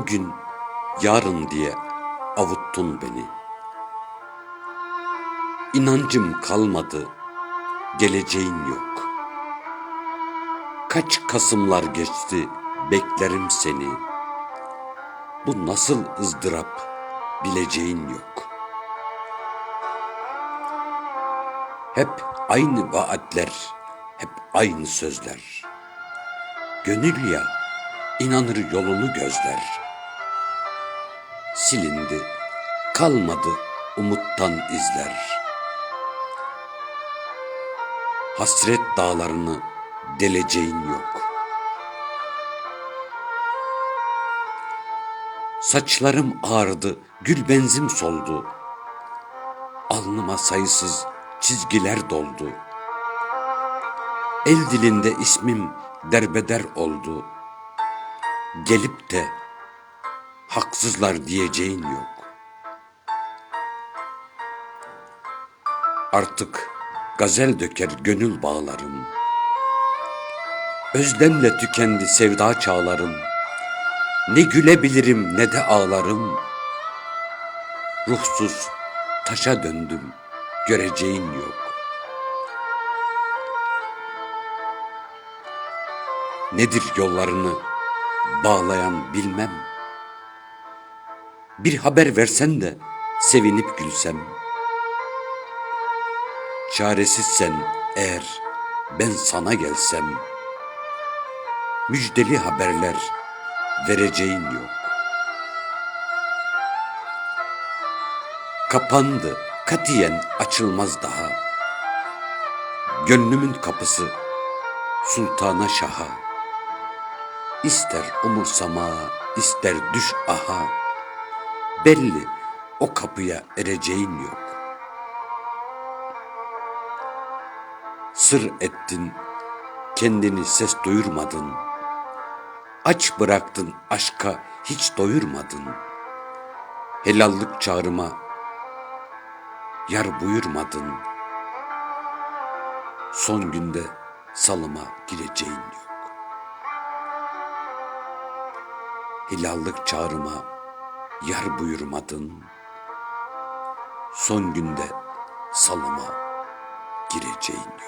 Bugün, yarın diye avuttun beni. İnancım kalmadı, geleceğin yok. Kaç Kasımlar geçti, beklerim seni. Bu nasıl ızdırap, bileceğin yok. Hep aynı vaatler, hep aynı sözler. Gönül ya, inanır yolunu gözler. Silindi, kalmadı umuttan izler. Hasret dağlarını deleceğin yok. Saçlarım ağardı, gül benzim soldu. Alnıma sayısız çizgiler doldu. El dilinde ismim derbeder oldu. Gelip de haksızlar diyeceğin yok. Artık gazel döker gönül bağlarım. Özlemle tükendi sevda çağlarım. Ne gülebilirim ne de ağlarım. Ruhsuz taşa döndüm, göreceğin yok. Nedir yollarını bağlayan bilmem. Bir haber versen de sevinip gülsem. Çaresizsen eğer ben sana gelsem. Müjdeli haberler vereceğin yok. Kapandı, katiyen açılmaz daha. Gönlümün kapısı sultana şaha. İster umursama, ister düş aha. Belli o kapıya ereceğin yok. Sır ettin, kendini ses duyurmadın. Aç bıraktın aşka hiç doyurmadın. Helallik çağrıma yar buyurmadın. Son günde salıma gireceğin yok. Helallik çağrıma yar buyurmadın. Son günde salıma gireceğin.